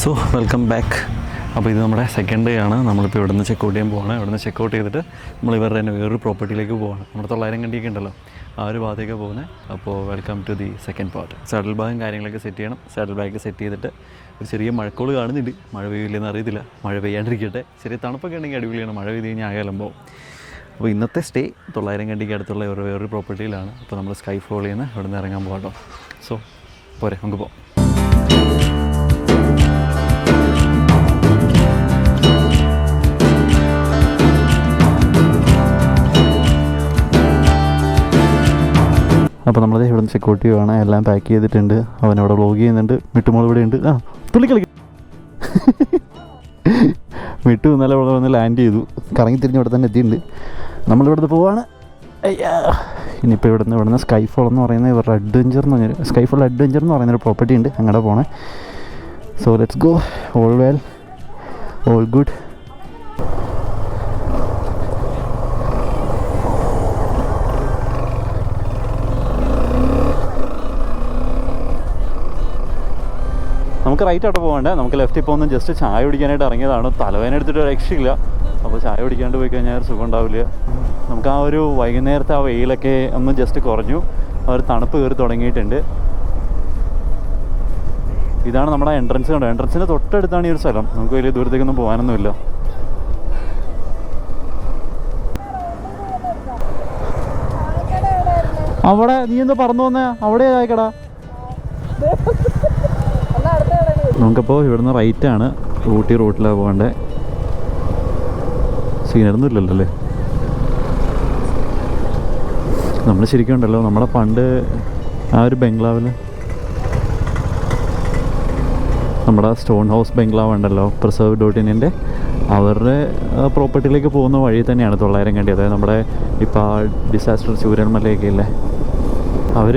So welcome back അപ്പോൾ ഇത് നമ്മുടെ സെക്കൻഡ് ഡേ ആണ്. നമ്മളിപ്പോൾ ഇവിടെ നിന്ന് ചെക്കൗട്ട് ചെയ്യാൻ പോവാണ്. ഇവിടെ നിന്ന് ചെക്കൗട്ട് ചെയ്തിട്ട് നമ്മൾ ഇവരുടെ തന്നെ വേറൊരു പ്രോപ്പർട്ടിയിലേക്ക് പോവാണ്. നമ്മുടെ തൊള്ളായിരം കണ്ടിയൊക്കെ ഉണ്ടല്ലോ. ആ ഒരു ഭാഗത്തേക്ക് പോകുന്നത് അപ്പോൾ welcome to the second part saddle ബാഗും കാര്യങ്ങളൊക്കെ സെറ്റ് ചെയ്യണം. സാഡിൽ ബാഗ് സെറ്റ് ചെയ്തിട്ട് ഒരു ചെറിയ മഴക്കോൾ കാണുന്നുണ്ട്. മഴ പെയ്യില്ലെന്ന് അറിയത്തില്ല. മഴ പെയ്യാണ്ടിരിക്കട്ടെ. ചെറിയ തണുപ്പൊക്കെ ഉണ്ടെങ്കിൽ അടിപൊളിയാണ്. മഴ പെയ്ത് കഴിഞ്ഞാൽ ആകെ അപ്പോൾ ഇന്നത്തെ സ്റ്റേ തൊള്ളായിരം കണ്ടിക്ക് അടുത്തുള്ള ഒരു വേറൊരു പ്രോപ്പർട്ടിയിലാണ് അപ്പോൾ നമ്മൾ സ്കൈ ഫോൾ ചെയ്യുന്ന. നിന്ന് ഇറങ്ങാൻ പോകാം സോ പോരെ നമുക്ക് പോകാം അപ്പോൾ നമ്മളത് ഇവിടെ നിന്ന് സെക്യൂരിറ്റി ചെയ്യുവാണ് എല്ലാം പാക്ക് ചെയ്തിട്ടുണ്ട്. അവൻ അവിടെ വ്ളോഗ് ചെയ്യുന്നുണ്ട്. മിട്ടുമോൾ ഇവിടെ ഉണ്ട് ആ തുള്ളി മിട്ടു ഇന്നലെ ഇവിടെ വന്ന് ലാൻഡ് ചെയ്തു. കറങ്ങി തിരിഞ്ഞ് ഇവിടെ തന്നെ എത്തിയിട്ടുണ്ട്. നമ്മളിവിടുന്ന് പോവാണ്. അയ്യാ. ഇനിയിപ്പോൾ ഇവിടുന്ന് ഇവിടുന്ന് സ്കൈഫോൾ എന്ന് പറയുന്ന ഇവരുടെ അഡ്വഞ്ചർ എന്ന് പറഞ്ഞൊരു സ്കൈഫോൾ അഡ്വഞ്ചർ എന്ന് പറയുന്നൊരു പ്രോപ്പർട്ടി ഉണ്ട്. അങ്ങോട്ട് പോണേ. So let's go all well all good നമുക്ക് റൈറ്റ് ആയിട്ട് പോകണ്ടേ? നമുക്ക് ലെഫ്റ്റിൽ പോകുന്ന ജസ്റ്റ് ചായ കുടിക്കാനായിട്ട് ഇറങ്ങിയതാണ്. തലവേന എടുത്തിട്ട് ഒരു രക്ഷയില്ല. അപ്പോൾ ചായ കുടിക്കാണ്ട് പോയി കഴിഞ്ഞാൽ സുഖം ഉണ്ടാവില്ല. നമുക്ക് ആ ഒരു വൈകുന്നേരത്തെ ആ വെയിലൊക്കെ ഒന്ന് ജസ്റ്റ് കുറഞ്ഞു. ഒരു തണുപ്പ് കയറി തുടങ്ങിയിട്ടുണ്ട്. ഇതാണ് നമ്മുടെ എൻട്രൻസ് കണ്ടത് എൻട്രൻസിന്റെ തൊട്ടടുത്താണ് ഈ ഒരു സ്ഥലം. നമുക്ക് വലിയ ദൂരത്തേക്കൊന്നും പോകാനൊന്നുമില്ല. അവിടെ നീ എന്താ പറന്നു വന്നേ. അവിടെ ആയിക്കടാ നമുക്കപ്പോൾ ഇവിടുന്ന് റൈറ്റ് ആണ്. ഊട്ടി റൂട്ടിലാണ് പോകേണ്ടത് സീനൊന്നും ഇല്ലല്ലോ അല്ലേ? നമ്മൾ ശരിക്കും ഉണ്ടല്ലോ നമ്മുടെ പണ്ട് ആ ഒരു ബംഗ്ലാവിൽ നമ്മുടെ സ്റ്റോൺ ഹൗസ് ബംഗ്ലാവ് ഉണ്ടല്ലോ പ്രിസർവ് ഡോട്ട് ഇനിന്റെ അവരുടെ പ്രോപ്പർട്ടിയിലേക്ക് പോകുന്ന വഴി തന്നെയാണ് തൊള്ളായിരം കണ്ടി. അതായത് നമ്മുടെ ഇപ്പോൾ ഡിസാസ്റ്റർ ചൂരന്മലയൊക്കെ ഇല്ലേ? അവർ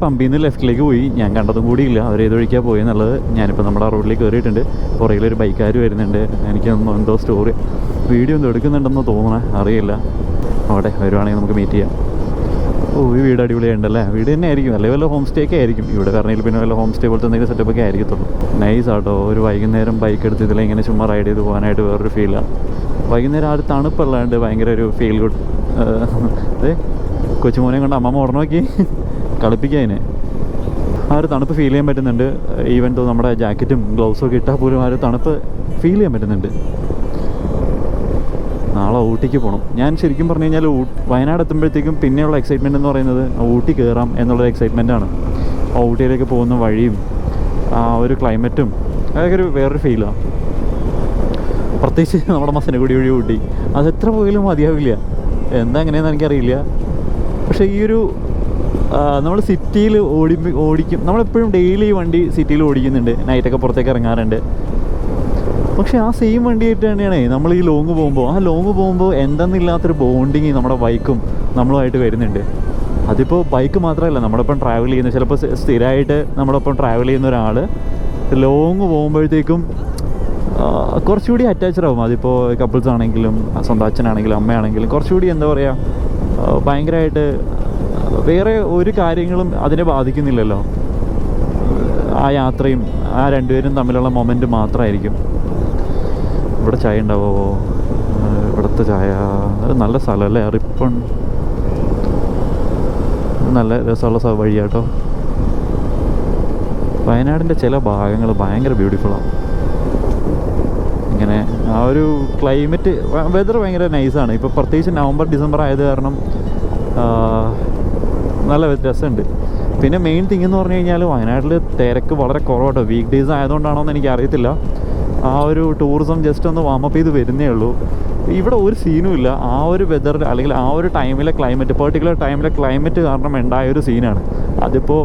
പമ്പിൽ നിന്ന് ലെഫ്റ്റിലേക്ക് പോയി. ഞാൻ കണ്ടതും കൂടിയില്ല. അവർ ഏത് വഴിക്കാണ് പോയി എന്നുള്ളത് ഞാനിപ്പോൾ നമ്മുടെ റോഡിലേക്ക് കയറിയിട്ടുണ്ട്. പുറകിലൊരു ബൈക്കാർ വരുന്നുണ്ട്. എനിക്ക് എന്തോ സ്റ്റോറി വീഡിയോ എന്തോ എടുക്കുന്നുണ്ടെന്ന് തോന്നണേ. അറിയില്ല. അവിടെ വരുവാണെങ്കിൽ നമുക്ക് മീറ്റ് ചെയ്യാം. ഓ ഈ വീട് അടിപൊളിയുണ്ടല്ലേ വീട് തന്നെ ആയിരിക്കും. അല്ലെങ്കിൽ വല്ല ഹോം സ്റ്റേ ഒക്കെ ആയിരിക്കും. ഇവിടെ പറഞ്ഞാൽ പിന്നെ വല്ല ഹോം സ്റ്റേ പോലത്തെ എന്തെങ്കിലും സെറ്റപ്പ് ഒക്കെ ആയിരിക്കത്തുള്ളൂ. നൈസ് ആട്ടോ. ഒരു വൈകുന്നേരം ബൈക്ക് എടുത്ത് ഇതിൽ ഇങ്ങനെ ചുമ്മാ റൈഡ് ചെയ്ത് പോകാനായിട്ട് വേറൊരു ഫീലാണ് വൈകുന്നേരം ആ ഒരു തണുപ്പല്ലാണ്ട് ഭയങ്കര ഒരു ഫീൽ ഗുഡ് അതെ കൊച്ചുമോനെ കൊണ്ട് അമ്മ ഓർമ്മ നോക്കി കളിപ്പിക്കാതിനെ ആ ഒരു തണുപ്പ് ഫീൽ ചെയ്യാൻ പറ്റുന്നുണ്ട്. ഈവൻ തോ നമ്മുടെ ജാക്കറ്റും ഗ്ലൗസും ഒക്കെ ഇട്ടാൽ പോലും ആ ഒരു തണുപ്പ് ഫീൽ ചെയ്യാൻ പറ്റുന്നുണ്ട്. നാളെ ഊട്ടിക്ക് പോകണം ഞാൻ ശരിക്കും പറഞ്ഞു കഴിഞ്ഞാൽ വയനാട് എത്തുമ്പോഴത്തേക്കും പിന്നെയുള്ള എക്സൈറ്റ്മെന്റ് എന്ന് പറയുന്നത് ഊട്ടി കയറാം എന്നുള്ളൊരു എക്സൈറ്റ്മെന്റ് ആണ്. ആ ഊട്ടിയിലേക്ക് പോകുന്ന വഴിയും ആ ഒരു ക്ലൈമറ്റും അതൊക്കെ ഒരു വേറൊരു ഫീലാണ് പ്രത്യേകിച്ച് നമ്മുടെ മസനഗുടി വഴി ഊട്ടി. അത് എത്ര പോയാലും മതിയാവില്ല. എന്താ എങ്ങനെയാണെന്ന് എനിക്കറിയില്ല. പക്ഷേ ഈ ഒരു നമ്മൾ സിറ്റിയിൽ ഓടി ഓടിക്കും. നമ്മളെപ്പോഴും ഡെയിലി വണ്ടി സിറ്റിയിൽ ഓടിക്കുന്നുണ്ട്. നൈറ്റൊക്കെ പുറത്തേക്ക് ഇറങ്ങാറുണ്ട്. പക്ഷെ ആ സെയിം വണ്ടിയായിട്ട് തന്നെയാണ് നമ്മൾ ഈ ലോങ് പോകുമ്പോൾ ആ ലോങ് പോകുമ്പോൾ എന്തെന്നില്ലാത്തൊരു ബോണ്ടിങ് നമ്മുടെ ബൈക്കും നമ്മളുമായിട്ട് വരുന്നുണ്ട്. അതിപ്പോൾ ബൈക്ക് മാത്രമല്ല നമ്മളൊപ്പം ട്രാവൽ ചെയ്യുന്ന ചിലപ്പോൾ സ്ഥി- സ്ഥിരമായിട്ട് നമ്മളൊപ്പം ട്രാവൽ ചെയ്യുന്ന ഒരാൾ ലോങ് പോകുമ്പോഴത്തേക്കും കുറച്ചുകൂടി അറ്റാച്ച്ഡ് ആവും. അതിപ്പോൾ കപ്പിൾസ് ആണെങ്കിലും സ്വന്തം അച്ഛനാണെങ്കിലും അമ്മയാണെങ്കിലും കുറച്ചുകൂടി എന്താ പറയുക ഭയങ്കരമായിട്ട് വേറെ ഒരു കാര്യങ്ങളും അതിനെ ബാധിക്കുന്നില്ലല്ലോ. ആ യാത്രയും ആ രണ്ടുപേരും തമ്മിലുള്ള മൊമെന്റ് മാത്രമായിരിക്കും. ഇവിടെ ചായ ഉണ്ടാവോ? ഇവിടുത്തെ ചായ. നല്ല സ്ഥലമല്ലേ റിപ്പൺ. നല്ല രസമുള്ള വഴി വഴിയാട്ടോ. വയനാടിന്റെ ചില ഭാഗങ്ങൾ ഭയങ്കര ബ്യൂട്ടിഫുള്ളാണ് ഇങ്ങനെ ആ ഒരു ക്ലൈമറ്റ് വെതർ ഭയങ്കര നൈസാണ് ഇപ്പോൾ പ്രത്യേകിച്ച് നവംബർ ഡിസംബർ ആയത് കാരണം നല്ല വ്യത്യാസമുണ്ട്. പിന്നെ മെയിൻ തിങ് എന്ന് പറഞ്ഞു കഴിഞ്ഞാൽ വയനാട്ടിൽ തിരക്ക് വളരെ കുറവാട്ടോ. വീക്ക് ഡേയ്സ് ആയതുകൊണ്ടാണോ എന്ന് എനിക്ക് അറിയത്തില്ല ആ ഒരു ടൂറിസം ജസ്റ്റ് ഒന്ന് വാമപ്പ് ചെയ്ത് വരുന്നേ ഉള്ളൂ. ഇവിടെ ഒരു സീനും ഇല്ല. ആ ഒരു വെതർ അല്ലെങ്കിൽ ആ ഒരു ടൈമിലെ ക്ലൈമറ്റ് പെർട്ടിക്കുലർ ടൈമിലെ ക്ലൈമറ്റ് കാരണം ഉണ്ടായ ഒരു സീനാണ് അതിപ്പോൾ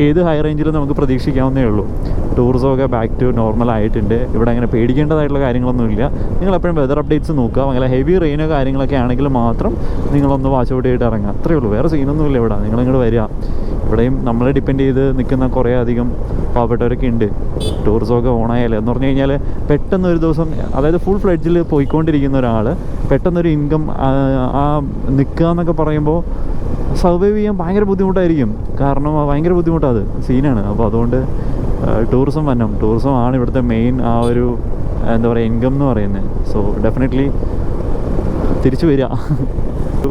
ഏത് ഹൈ റേഞ്ചിലും നമുക്ക് പ്രതീക്ഷിക്കാവുന്നേ ഉള്ളൂ. ടൂറിസമൊക്കെ ബാക്ക് ടു നോർമൽ ആയിട്ടുണ്ട്. ഇവിടെ അങ്ങനെ പേടിക്കേണ്ടതായിട്ടുള്ള കാര്യങ്ങളൊന്നുമില്ല നിങ്ങൾ എപ്പോഴും വെതർ അപ്ഡേറ്റ്സ് നോക്കുക. അങ്ങനെ ഹെവി റെയിനോ കാര്യങ്ങളൊക്കെ ആണെങ്കിൽ മാത്രം നിങ്ങളൊന്ന് വാച്ച് ഔട്ട് ചെയ്തിട്ട് ഇറങ്ങുക. അത്രയേ ഉള്ളൂ. വേറെ സീനൊന്നുമില്ല ഇവിടെ. നിങ്ങളിങ്ങോട്ട് വരിക. ഇവിടെയും നമ്മളെ ഡിപ്പെൻഡ് ചെയ്ത് നിൽക്കുന്ന കുറേ അധികം പാവപ്പെട്ടവരൊക്കെ ഉണ്ട്. ടൂറിസമൊക്കെ ഓണായാലേ എന്ന് പറഞ്ഞു കഴിഞ്ഞാൽ പെട്ടെന്ന് ഒരു ദിവസം അതായത് ഫുൾ ഫ്ലെഡ്ജിൽ പോയിക്കൊണ്ടിരിക്കുന്ന ഒരാൾ പെട്ടെന്നൊരു ഇൻകം ആ നിൽക്കുക എന്നൊക്കെ പറയുമ്പോൾ സർവൈവ് ചെയ്യാൻ ഭയങ്കര ബുദ്ധിമുട്ടായിരിക്കും. കാരണം ഭയങ്കര ബുദ്ധിമുട്ടാണ് അത് സീനാണ് അപ്പോൾ അതുകൊണ്ട് ടൂറിസം വന്നം ടൂറിസം ആണ് ഇവിടുത്തെ മെയിൻ ആ ഒരു എന്താ പറയുക ഇൻകം എന്ന് പറയുന്നത്. സോ ഡെഫിനറ്റ്ലി തിരിച്ചു വരിക.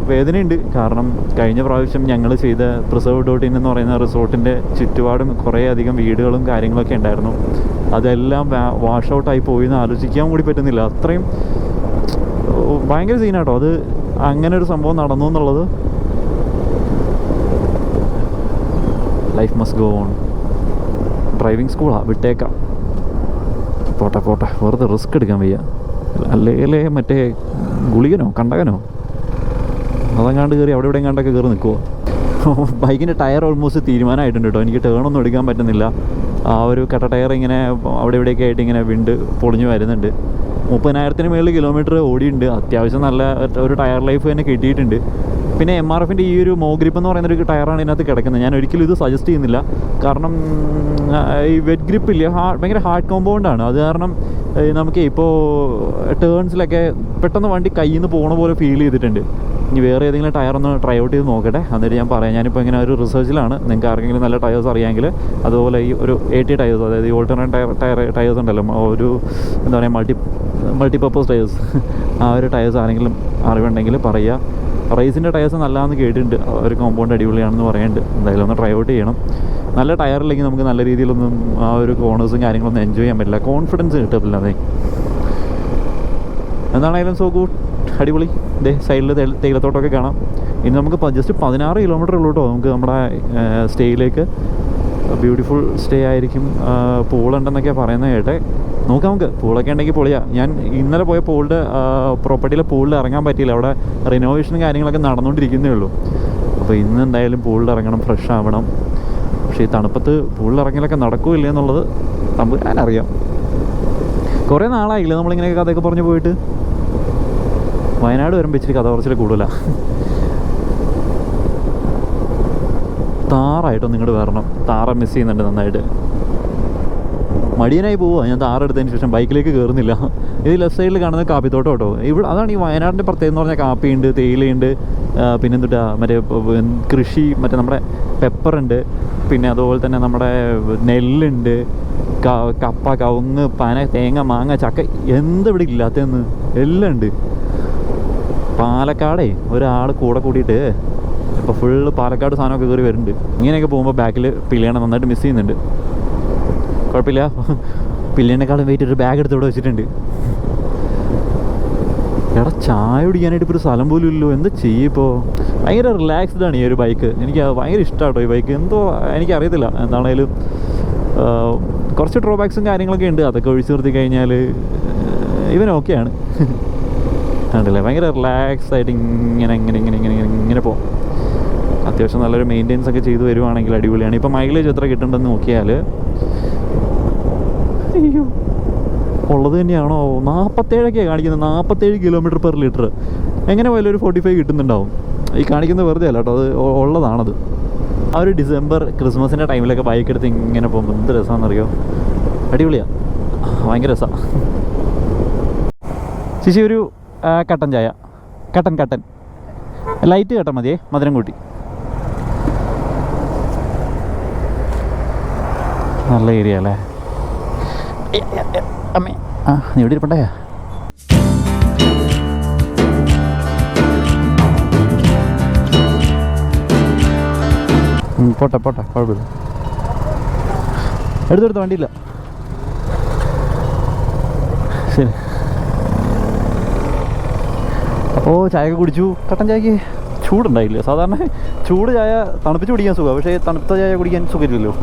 വേദനയുണ്ട്. കാരണം കഴിഞ്ഞ പ്രാവശ്യം ഞങ്ങൾ ചെയ്ത പ്രിസർവ് ഡോട്ട് ഇൻ എന്ന് പറയുന്ന റിസോർട്ടിന്റെ ചുറ്റുപാടും കുറേ അധികം വീടുകളും കാര്യങ്ങളൊക്കെ ഉണ്ടായിരുന്നു. അതെല്ലാം വാഷ് ഔട്ടായി പോയി എന്ന് ആലോചിക്കാൻ കൂടി പറ്റുന്നില്ല. അത്രയും ഭയങ്കര സീനാട്ടോ അത് അങ്ങനെ ഒരു സംഭവം നടന്നു എന്നുള്ളത്. Life must go on driving സ്കൂളാണ് വിട്ടേക്കാം. പോട്ടെ പോട്ടെ. വെറുതെ റിസ്ക് എടുക്കാൻ വയ്യ. അല്ലേ മറ്റേ ഗുളികനോ കണ്ടകനോ? അതങ്ങാണ്ട് കയറി അവിടെ ഇവിടെ കണ്ടൊക്കെ കയറി നിൽക്കുമോ ബൈക്കിന്റെ ടയർ ഓൾമോസ്റ്റ് തീരുമാനമായിട്ടുണ്ട് കേട്ടോ. എനിക്ക് ടേണൊന്നും എടുക്കാൻ പറ്റുന്നില്ല. ആ ഒരു കട്ട ടയർ ഇങ്ങനെ അവിടെ ഇവിടെയൊക്കെ ആയിട്ട് ഇങ്ങനെ വിണ്ട് പൊളിഞ്ഞു വരുന്നുണ്ട്. മുപ്പതിനായിരത്തിന് മേളിൽ കിലോമീറ്റർ ഓടിയുണ്ട് അത്യാവശ്യം നല്ല ഒരു ടയർ ലൈഫ് തന്നെ കിട്ടിയിട്ടുണ്ട്. പിന്നെ എം ആർ എഫിന്റെ ഈ ഒരു മോഗ്രിപ്പ് എന്ന് പറയുന്ന ഒരു ടയറാണ് ഇതിനകത്ത് കിടക്കുന്നത്. ഞാൻ ഒരിക്കലും ഇത് സജസ്റ്റ് ചെയ്യുന്നില്ല. കാരണം ഈ വെറ്റ് ഗ്രിപ്പ് ഇല്ല ഹാ- ഭയങ്കര ഹാർഡ് കോമ്പൗണ്ടാണ് അത് കാരണം നമുക്ക് ഇപ്പോൾ ടേൺസിലൊക്കെ പെട്ടെന്ന് വണ്ടി കയ്യിൽ നിന്ന് പോകണ പോലെ ഫീൽ ചെയ്തിട്ടുണ്ട്. ഇനി വേറെ ഏതെങ്കിലും ടയർ ഒന്ന് ട്രൈ ഔട്ട് ചെയ്ത് നോക്കട്ടെ. എന്നിട്ട് ഞാൻ പറയാം ഞാനിപ്പോൾ ഇങ്ങനെ ഒരു റിസർച്ചിലാണ് നിങ്ങൾക്ക് ആർക്കെങ്കിലും നല്ല ടയേഴ്സ് അറിയാമെങ്കിൽ അതുപോലെ ഈ ഒരു എ ടി ടയേഴ്സ് അതായത് ഈ ഓൾട്ടർനേറ്റ് ടയർ ടയർ ടയേഴ്സ് ഉണ്ടല്ലോ ഒരു എന്താ പറയുക മൾട്ടി മൾട്ടിപ്പർപ്പസ് ടയേഴ്സ് ആ ഒരു ടയേഴ്സ് ആരെങ്കിലും അറിവുണ്ടെങ്കിൽ പറയുക. റൈസിന്റെ ടയേഴ്സ് നല്ലതാണെന്ന് കേട്ടിട്ടുണ്ട്. ഒരു കോമ്പൗണ്ട് അടിപൊളിയാണെന്ന് പറയുന്നുണ്ട്. എന്തായാലും ഒന്ന് ട്രൈ ഔട്ട് ചെയ്യണം. നല്ല ടയർ ടയറില്ലെങ്കിൽ നമുക്ക് നല്ല രീതിയിലൊന്നും ആ ഒരു കോണേഴ്സും കാര്യങ്ങളൊന്നും എൻജോയ് ചെയ്യാൻ പറ്റില്ല. കോൺഫിഡൻസ് കിട്ടത്തില്ല അതെ. എന്താണെങ്കിലും സോ ഗുഡ്. അടിപൊളി. ഇതേ സൈഡിൽ തേയിലത്തോട്ടമൊക്കെ കാണാം. ഇനി നമുക്ക് ജസ്റ്റ് പതിനാറ് കിലോമീറ്റർ ഉള്ളൂ നമുക്ക് നമ്മുടെ സ്റ്റേയിലേക്ക് ബ്യൂട്ടിഫുൾ സ്റ്റേ ആയിരിക്കും. പൂളുണ്ടെന്നൊക്കെ പറയുന്നത് കേട്ടെ. നോക്കാം നമുക്ക്. പൂളൊക്കെ ഉണ്ടെങ്കിൽ പൊളിയാ. ഞാൻ ഇന്നലെ പോയ പൂളിന്റെ പ്രോപ്പർട്ടിയിലെ പൂളിൽ ഇറങ്ങാൻ പറ്റിയില്ല. അവിടെ റിനോവേഷനും കാര്യങ്ങളൊക്കെ നടന്നുകൊണ്ടിരിക്കുന്നേ ഉള്ളൂ. അപ്പോൾ ഇന്ന് എന്തായാലും പൂളിൽ ഇറങ്ങണം. ഫ്രഷ് ആവണം. പക്ഷേ ഈ തണുപ്പത്ത് പൂളിൽ ഇറങ്ങലൊക്കെ നടക്കുമില്ല എന്നുള്ളത് അറിയാം കുറേ നാളായില്ലേ നമ്മളിങ്ങനെ കഥയൊക്കെ പറഞ്ഞു പോയിട്ട്? വയനാട് വരുമ്പോൾ ഇച്ചിരി കഥ കുറച്ചിൽ കൂടുതലാണ് താറായിട്ടൊന്നും ഇങ്ങോട്ട് വരണം. താറ മിസ് ചെയ്യുന്നുണ്ട് നന്നായിട്ട്. മടിയനായി പോവുക ഞാൻ താറെടുത്തതിന് ശേഷം ബൈക്കിലേക്ക് കയറുന്നില്ല ഇത് ലെഫ്റ്റ് സൈഡിൽ കാണുന്നത് കാപ്പിത്തോട്ടം കേട്ടോ. ഇവിടെ അതാണ് ഈ വയനാടിന്റെ പ്രത്യേകത എന്ന് പറഞ്ഞാൽ കാപ്പിയുണ്ട് തേയിലയുണ്ട് പിന്നെ പിന്നെന്തുട്ടാ മറ്റേ കൃഷി മറ്റേ നമ്മുടെ പെപ്പറുണ്ട്. പിന്നെ അതുപോലെ തന്നെ നമ്മുടെ നെല്ലുണ്ട്. കപ്പ കവുങ്ങ് പന തേങ്ങ മാങ്ങ ചക്ക എന്ത് ഇവിടെ ഇല്ലാത്തതെന്ന്? എല്ലാം ഉണ്ട്. പാലക്കാടേ ഒരാൾ കൂടെ കൂടിയിട്ട് ഇപ്പോൾ ഫുള്ള് പാലക്കാട് സാധനമൊക്കെ കയറി വരുന്നുണ്ട്. ഇങ്ങനെയൊക്കെ പോകുമ്പോൾ ബാക്കിൽ പിള്ളിയാണ് നന്നായിട്ട് മിസ് ചെയ്യുന്നുണ്ട്. കുഴപ്പമില്ല. പിള്ളിയേക്കാളും വെയിറ്റ് ഒരു ബാഗ് എടുത്ത് ഇവിടെ വെച്ചിട്ടുണ്ട്. എടാ ചായ കുടിക്കാനായിട്ട് ഇപ്പോൾ ഒരു സ്ഥലം പോലും ഇല്ലല്ലോ. എന്താ ചെയ്യിപ്പോൾ ഭയങ്കര റിലാക്സ്ഡ് ആണ് ഈ ഒരു ബൈക്ക് എനിക്ക് ഭയങ്കര ഇഷ്ടമാട്ടോ ഈ ബൈക്ക് എന്തോ എനിക്കറിയത്തില്ല എന്താണേലും. കുറച്ച് ഡ്രോബാക്സും കാര്യങ്ങളൊക്കെ ഉണ്ട്. അതൊക്കെ ഒഴിച്ചു നിർത്തി കഴിഞ്ഞാൽ ഇവൻ ഓക്കെയാണ് കണ്ടില്ലേ? ഭയങ്കര റിലാക്സ് ആയിട്ട് ഇങ്ങനെ ഇങ്ങനെ ഇങ്ങനെ ഇങ്ങനെ ഇങ്ങനെ ഇങ്ങനെ പോകും അത്യാവശ്യം നല്ലൊരു മെയിന്റെനൻസ് ഒക്കെ ചെയ്തു വരുവാണെങ്കിൽ അടിപൊളിയാണ്. ഇപ്പോൾ മൈലേജ് എത്ര കിട്ടുന്നുണ്ടെന്ന് നോക്കിയാൽ അയ്യോ. ഉള്ളത് തന്നെയാണോ? നാൽപ്പത്തേഴൊക്കെയാണ് കാണിക്കുന്നത്. നാൽപ്പത്തേഴ് കിലോമീറ്റർ പെർ ലിറ്റർ എങ്ങനെ പോയാലും ഒരു ഫോർട്ടി ഫൈവ് കിട്ടുന്നുണ്ടാവും. ഈ കാണിക്കുന്നത് വെറുതെ അല്ല കേട്ടോ. അത് ഉള്ളതാണത്. ആ ഒരു ഡിസംബർ ക്രിസ്മസിന്റെ ടൈമിലൊക്കെ ബൈക്ക് എടുത്ത് ഇങ്ങനെ പോകുമ്പോൾ എന്ത് രസമാണെന്നറിയോ അടിപൊളിയാണ് ഭയങ്കര രസമാണ് ചേച്ചി ഒരു കട്ടൻ ചായ. കട്ടൻ കട്ടൻ. ലൈറ്റ് കട്ടൻ മതിയേ മധുരം കൂട്ടി. നല്ല ഏരിയ അല്ലേ? അമ്മേ. ആ നീ ഇവിടെ ഇരിപ്പണ്ടേ പോട്ടെ പോട്ടെ കുഴപ്പമില്ല. എടുത്തെടുത്ത വണ്ടിയില്ല അപ്പോൾ ചായയൊക്കെ കുടിച്ചു. കട്ടൻ ചായക്ക് ചൂടുണ്ടായില്ല. സാധാരണ ചൂട് ചായ തണുപ്പിച്ച് കുടിക്കാൻ സുഖമാണ് പക്ഷേ തണുത്ത ചായ കുടിക്കാൻ സുഖമില്ലല്ലോ.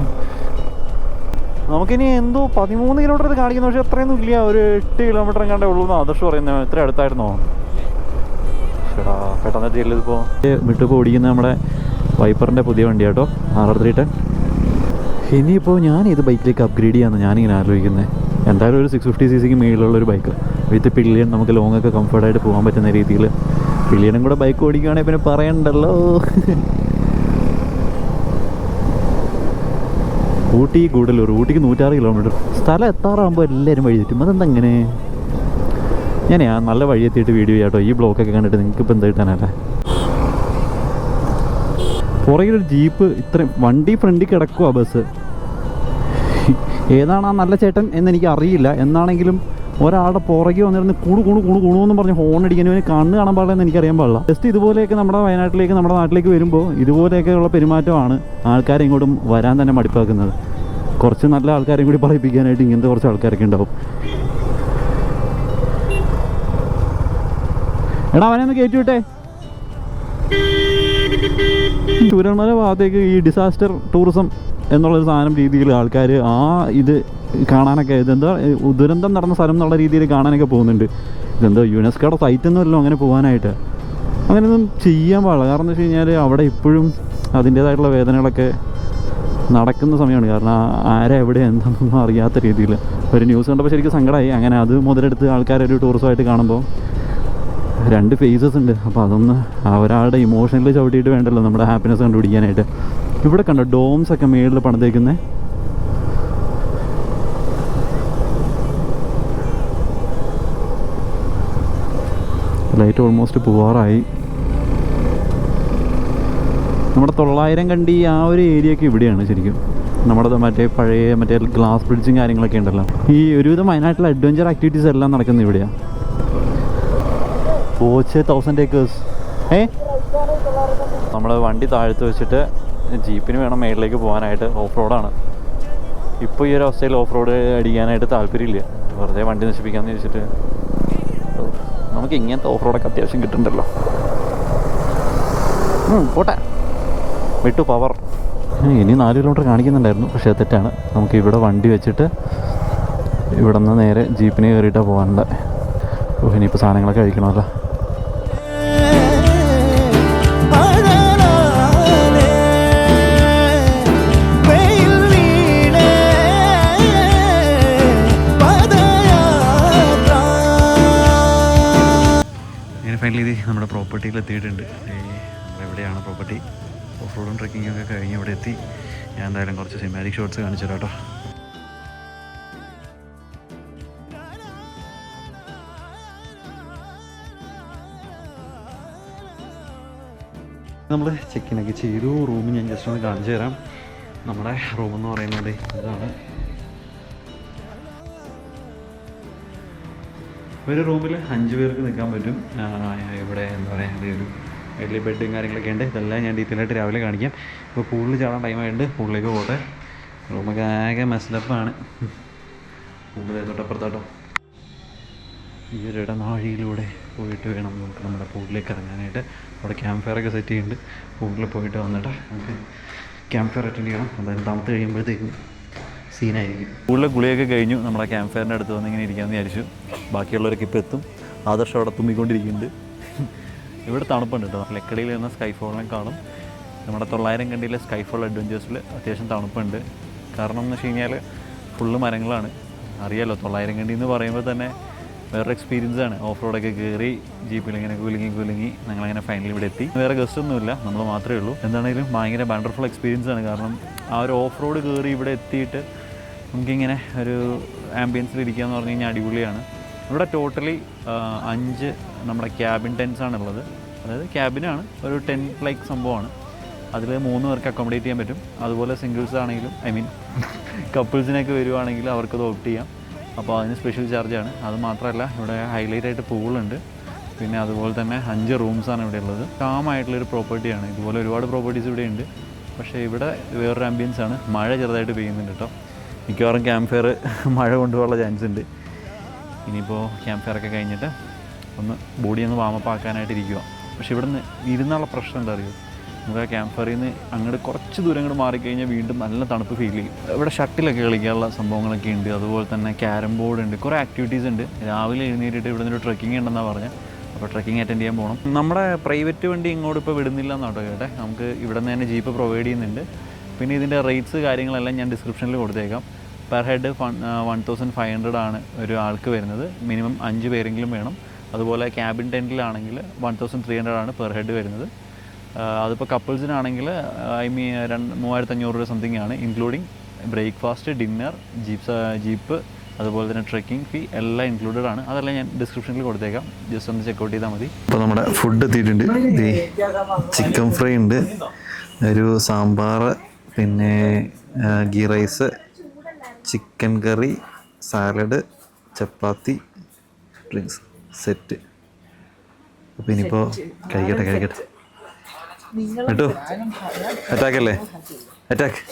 നമുക്കിനി എന്തോ പതിമൂന്ന് കിലോമീറ്റർ കാണിക്കുന്നു. പക്ഷേ അത്രയൊന്നും ഇല്ല. ഒരു എട്ട് കിലോമീറ്റർ എങ്ങാണ്ടേ ഉള്ളൂ എന്ന് ആദർശ് പറയുന്നത്. ഇത്ര അടുത്തായിരുന്നോ? ചേടാ പെട്ടെന്ന് ചെയ്യലിതിപ്പോൾ വിട്ടുപ്പോൾ ഓടിക്കുന്ന നമ്മുടെ വൈപ്പറിന്റെ പുതിയ വണ്ടി കേട്ടോ ടെൻ ഇനിയിപ്പോൾ ഞാൻ ഇത് ബൈക്കിലേക്ക് അപ്ഗ്രേഡ് ചെയ്യാമെന്ന് ഞാനിങ്ങനെ ആലോചിക്കുന്നത് എന്തായാലും ഒരു സിക്സ് ഫിഫ്റ്റി സി സിക്ക് മേളിലുള്ള ഒരു ബൈക്ക് വിത്ത് പില്ലിയൻ നമുക്ക് ലോങ് ഒക്കെ കംഫർട്ടായിട്ട് പോകാൻ പറ്റുന്ന രീതിയിൽ. പില്ലിയനും കൂടെ ബൈക്ക് ഓടിക്കുകയാണെങ്കിൽ പിന്നെ പറയണ്ടല്ലോ. ഊട്ടി ഗൂഡല്ലൂർ. ഊട്ടിക്ക് നൂറ്റാറ് കിലോമീറ്റർ സ്ഥലം എത്താറാകുമ്പോൾ എല്ലാവരും വഴി തെറ്റും. അതെന്തങ്ങനെ ഞാൻ ആ നല്ല വഴി എത്തിയിട്ട് വീഡിയോ ചെയ്യാം ഈ ബ്ലോക്കൊക്കെ കണ്ടിട്ട് നിങ്ങൾക്ക് ഇപ്പം എന്താ കിട്ടാനല്ലേ? പുറകിലൊരു ജീപ്പ് ഇത്രയും വണ്ടി ഫ്രണ്ടിൽ കിടക്കുക ബസ്. ഏതാണ് ആ നല്ല ചേട്ടൻ എന്നെനിക്ക് അറിയില്ല. എന്നാണെങ്കിലും ഒരാളുടെ പുറകെ വന്നിരുന്ന് കുണു കുണു കുണു കുണു എന്ന് പറഞ്ഞ് ഹോൺ അടിക്കുന്നവന് കണ്ണ് കാണാൻ പാടില്ലെന്ന് എനിക്കറിയാൻ പാടില്ല. ജസ്റ്റ് ഇതുപോലെയൊക്കെ നമ്മുടെ വയനാട്ടിലേക്ക് നമ്മുടെ നാട്ടിലേക്ക് വരുമ്പോൾ ഇതുപോലെയൊക്കെയുള്ള പെരുമാറ്റമാണ് ആൾക്കാരെ ഇങ്ങോട്ടും വരാൻ തന്നെ മടിപ്പാക്കുന്നത്. കുറച്ച് നല്ല ആൾക്കാരെയും കൂടി പറയിപ്പിക്കാനായിട്ട് ഇങ്ങനത്തെ കുറച്ച് ആൾക്കാരൊക്കെ ഉണ്ടാവും. എടാ അവനെ ഒന്ന് കയറ്റി വിട്ടേ. ചൂരന്മാരുടെ ഭാഗത്തേക്ക് ഈ ഡിസാസ്റ്റർ ടൂറിസം എന്നുള്ളൊരു സാധനം രീതിയിൽ ആൾക്കാർ ആ ഇത് കാണാനൊക്കെ ഇതെന്താ ദുരന്തം നടന്ന സ്ഥലം എന്നുള്ള രീതിയിൽ കാണാനൊക്കെ പോകുന്നുണ്ട്. ഇതെന്തോ യുനെസ്കോയുടെ സൈറ്റ് ഒന്നുമല്ലോ അങ്ങനെ പോകാനായിട്ട് അങ്ങനെയൊന്നും ചെയ്യാൻ പാടില്ല. കാരണം എന്ന് വെച്ച് കഴിഞ്ഞാൽ അവിടെ ഇപ്പോഴും അതിന്റേതായിട്ടുള്ള വേദനകളൊക്കെ നടക്കുന്ന സമയമാണ്. കാരണം ആരെ എവിടെ എന്താണെന്നൊന്നും അറിയാത്ത രീതിയിൽ. ഒരു ന്യൂസ് കണ്ടപ്പോൾ ശരിക്കും സങ്കടമായി. അങ്ങനെ അത് മുതലെടുത്ത് ആൾക്കാരൊരു ടൂറിസമായിട്ട് കാണുമ്പോൾ രണ്ട് ഫേസസ് ഉണ്ട്. അപ്പോൾ അതൊന്ന് ഒരാളുടെ ഇമോഷനിൽ ചവിട്ടിയിട്ട് വേണ്ടല്ലോ നമ്മുടെ ഹാപ്പിനെസ് കണ്ടുപിടിക്കാനായിട്ട്. ഇവിടെ കണ്ട ഡോംസ് ഒക്കെ മേളിൽ പണിതേക്കുന്നത് ലൈറ്റ് ഓൾമോസ്റ്റ് പോവാറായി. നമ്മുടെ തൊള്ളായിരം കണ്ടി ആ ഒരു ഏരിയയൊക്കെ ഇവിടെയാണ് ശരിക്കും. നമ്മുടെ മറ്റേ പഴയ മറ്റേ ഗ്ലാസ് ബ്രിഡ്ജും കാര്യങ്ങളൊക്കെ ഉണ്ടല്ലോ. ഈ ഒരുവിധം വയനാട്ടിലെ അഡ്വഞ്ചർ ആക്ടിവിറ്റീസ് എല്ലാം നടക്കുന്നത് ഇവിടെയാണ് പോച്ച് തൗസൻഡ് ഏക്കേഴ്സ് ഏ? നമ്മൾ വണ്ടി താഴ്ത്ത് വെച്ചിട്ട് ജീപ്പിന് വേണം മേളിലേക്ക് പോകാനായിട്ട്. ഓഫ് റോഡാണ് ഇപ്പോൾ ഈ ഒരു അവസ്ഥയിൽ ഓഫ് റോഡ് അടിക്കാനായിട്ട് താല്പര്യമില്ല. വെറുതെ വണ്ടി നശിപ്പിക്കാമെന്ന് ചോദിച്ചിട്ട് നമുക്ക് ഇങ്ങനത്തെ ഓഫ് റോഡൊക്കെ അത്യാവശ്യം കിട്ടുന്നുണ്ടല്ലോ പോട്ടെ. വിട്ടു പവർ ഇനി നാല് കിലോമീറ്റർ കാണിക്കുന്നുണ്ടായിരുന്നു പക്ഷേ തെറ്റാണ്. നമുക്ക് ഇവിടെ വണ്ടി വെച്ചിട്ട് ഇവിടെ നിന്ന് നേരെ ജീപ്പിന് കയറിയിട്ടാണ് പോകാനുണ്ട് ഓ ഇനിയിപ്പോൾ സാധനങ്ങളൊക്കെ കഴിക്കണമല്ലോ. ഫൈനലി ഇത് നമ്മുടെ പ്രോപ്പർട്ടിയിൽ എത്തിയിട്ടുണ്ട്. എവിടെയാണ് പ്രോപ്പർട്ടി ഓഫ് റോഡും ട്രക്കിങ്ങും ഒക്കെ കഴിഞ്ഞ് ഇവിടെ എത്തി. ഞാൻ എന്തായാലും കുറച്ച് സിനിമാറ്റിക് ഷോട്ട്സ് കാണിച്ചു തരാം കേട്ടോ. നമ്മൾ ചെക്കിനൊക്കെ ചെയ്തു. റൂം ഞാൻ ജസ്റ്റ് ഒന്ന് കാണിച്ചു തരാം. നമ്മുടെ റൂമെന്ന് പറയുന്നത് ഇതാണ്. ഒരു റൂമിൽ അഞ്ച് പേർക്ക് നിൽക്കാൻ പറ്റും. ഇവിടെ എന്താ പറയുക ഒരു വലിയ ബെഡും കാര്യങ്ങളൊക്കെ ഉണ്ട്. ഇതെല്ലാം ഞാൻ ഡീറ്റെയിൽ രാവിലെ കാണിക്കാം. ഇപ്പോൾ പൂളിൽ ചാടാൻ ടൈം ആയിട്ടുണ്ട്. പൂളിലേക്ക് പോട്ടെ. റൂമൊക്കെ ആകെ മെസ്ലപ്പാണ് പൂളിൽ തൊട്ടപ്പുറത്തോട്ടോ. ഈ ഒരു ഇടനാഴിയിലൂടെ പോയിട്ട് വേണം നമുക്ക് നമ്മുടെ പൂളിലേക്ക് ഇറങ്ങാനായിട്ട്. അവിടെ ക്യാമ്പ് ഒക്കെ സെറ്റ് ചെയ്യുന്നുണ്ട് പൂളിൽ പോയിട്ട് വന്നിട്ട്. നമുക്ക് ക്യാമ്പ് ഫയർ അറ്റൻഡ് ചെയ്യണം. എന്തായാലും തണുത്ത് കഴിയുമ്പോഴത്തേക്കും. സീനായിരിക്കും. കൂടുതൽ ഗുളിയൊക്കെ കഴിഞ്ഞു. നമ്മളെ ക്യാമ്പ് ഫയറിന്റെ അടുത്ത് വന്ന് ഇങ്ങനെ ഇരിക്കാമെന്ന് വിചാരിച്ചു. ബാക്കിയുള്ളവരൊക്കെ ഇപ്പോൾ എത്തും. ആദർശം അവിടെ തുമ്മിക്കൊണ്ടിരിക്കുന്നുണ്ട്. ഇവിടെ തണുപ്പുണ്ട് കേട്ടോ. ലക്കടിയിൽ നിന്ന് സ്കൈഫോളിനെ കാണും. നമ്മുടെ തൊള്ളായിരം കണ്ടിയിലെ സ്കൈഫോൾ അഡ്വഞ്ചേഴ്സിൽ അത്യാവശ്യം തണുപ്പുണ്ട്. കാരണം എന്ന് വെച്ച് കഴിഞ്ഞാൽ ഫുള്ള് മരങ്ങളാണ്. അറിയാലോ തൊള്ളായിരം കണ്ടി എന്ന് പറയുമ്പോൾ തന്നെ വേറൊരു എക്സ്പീരിയൻസ് ആണ്. ഓഫ് റോഡൊക്കെ കയറി ജീപ്പിൽ ഇങ്ങനെ കുലുങ്ങി കുലുങ്ങി ഞങ്ങളങ്ങനെ ഫൈനലി ഇവിടെ എത്തി. വേറെ ഗസ്റ്റ് ഒന്നുമില്ല. നമ്മൾ മാത്രമേ ഉള്ളൂ. എന്താണെങ്കിലും ഭയങ്കര വണ്ടർഫുൾ എക്സ്പീരിയൻസ് ആണ്. കാരണം ആ ഒരു ഓഫ് റോഡ് കയറി ഇവിടെ എത്തിയിട്ട് നമുക്കിങ്ങനെ ഒരു ആംബിയൻസിൽ ഇരിക്കുക എന്ന് പറഞ്ഞു കഴിഞ്ഞാൽ അടിപൊളിയാണ്. ഇവിടെ ടോട്ടലി അഞ്ച് നമ്മുടെ ക്യാബിൻ ടെൻസ് ആണുള്ളത്. അതായത് ക്യാബിനാണ് ഒരു ടെൻ ലൈക്ക് സംഭവമാണ്. അതിൽ മൂന്ന് പേർക്ക് അക്കോമഡേറ്റ് ചെയ്യാൻ പറ്റും. അതുപോലെ സിംഗിൾസ് ആണെങ്കിലും ഐ മീൻ കപ്പിൾസിനൊക്കെ വരുവാണെങ്കിൽ അവർക്കത് ഓപ്റ്റ് ചെയ്യാം. അപ്പോൾ അതിന് സ്പെഷ്യൽ ചാർജാണ് അത് മാത്രമല്ല ഇവിടെ ഹൈലൈറ്റ് ആയിട്ട് പൂളുണ്ട്. പിന്നെ അതുപോലെ തന്നെ അഞ്ച് റൂംസാണ് ഇവിടെ ഉള്ളത്. കാമായിട്ടുള്ളൊരു പ്രോപ്പർട്ടിയാണ് ഇതുപോലെ ഒരുപാട് പ്രോപ്പർട്ടീസ് ഇവിടെ ഉണ്ട്. പക്ഷേ ഇവിടെ വേറൊരു ആംബിയൻസ് ആണ്. മഴ ചെറുതായിട്ട് പെയ്യുന്നുണ്ട് കേട്ടോ. മിക്കവാറും ക്യാമ്പ് ഫയർ മഴ കൊണ്ടുപോകാനുള്ള ചാൻസ് ഉണ്ട്. ഇനിയിപ്പോൾ ക്യാമ്പ് ഫയർ ഒക്കെ കഴിഞ്ഞിട്ട് ഒന്ന് ബോഡി ഒന്ന് വാമപ്പ് ആക്കാനായിട്ട് ഇരിക്കുക പക്ഷേ ഇവിടുന്ന് ഇരുന്നുള്ള പ്രശ്നം എന്താ അറിയോ? നമുക്ക് ആ ക്യാമ്പ് ഫയറിൽ നിന്ന് അങ്ങോട്ട് കുറച്ച് ദൂരം അങ്ങോട്ട് മാറിക്കഴിഞ്ഞാൽ വീണ്ടും നല്ല തണുപ്പ് ഫീൽ ചെയ്യും. ഇവിടെ ഷട്ടിലൊക്കെ കളിക്കാനുള്ള സംഭവങ്ങളൊക്കെ ഉണ്ട്. അതുപോലെ തന്നെ ക്യാരം ബോർഡ് ഉണ്ട്. കുറേ ആക്ടിവിറ്റീസ് ഉണ്ട്. രാവിലെ എഴുന്നേറ്റിട്ട് ഇവിടെ നിന്നൊരു ട്രക്കിംഗ് ഉണ്ടെന്നാണ് പറഞ്ഞത് അപ്പോൾ ട്രക്കിംഗ് അറ്റൻഡ് ചെയ്യാൻ പോകണം നമ്മുടെ പ്രൈവറ്റ് വണ്ടി ഇങ്ങോട്ട് ഇപ്പോൾ വിടുന്നില്ല എന്നാട്ടോ കേട്ടെ. നമുക്ക് ഇവിടെ നിന്ന് തന്നെ ജീപ്പ് പ്രൊവൈഡ് ചെയ്യുന്നുണ്ട്. പിന്നെ ഇതിന്റെ റേറ്റ്സ് കാര്യങ്ങളെല്ലാം ഞാൻ ഡിസ്ക്രിപ്ഷനിൽ കൊടുത്തേക്കാം. Per head one thousand five hundred ആണ് ഒരു ആൾക്ക് വരുന്നത്. മിനിമം അഞ്ച് പേരെങ്കിലും വേണം. അതുപോലെ ക്യാബിൻ ടെന്റിലാണെങ്കിൽ വൺ തൗസൻഡ് ത്രീ ഹൺഡ്രഡ് ആണ് പെർ ഹെഡ് വരുന്നത്. അതിപ്പോൾ കപ്പിൾസിനാണെങ്കിൽ ഐ മീൻ രണ്ട് മൂവായിരത്തി അഞ്ഞൂറ് രൂപ സംതിങ് ആണ് including breakfast dinner jeep jeep അതുപോലെ തന്നെ ട്രെക്കിംഗ് ഫീ എല്ലാം ഇൻക്ലൂഡഡ് ആണ്. അതെല്ലാം ഞാൻ ഡിസ്ക്രിപ്ഷനിൽ കൊടുത്തേക്കാം. ജസ്റ്റ് ഒന്ന് ചെക്കൗട്ട് ചെയ്താൽ മതി. ഇപ്പോൾ നമ്മുടെ ഫുഡ് എത്തിയിട്ടുണ്ട്. ചിക്കൻ ഫ്രൈ ഉണ്ട് ഒരു സാമ്പാർ പിന്നെ ghee rice chicken curry salad chapati drinks. Set. Appam ഇനിയിപ്പോൾ കഴിക്കട്ടെ കഴിക്കട്ടെ. കേട്ടോ? അറ്റാക്ക് അല്ലേ? അറ്റാക്ക്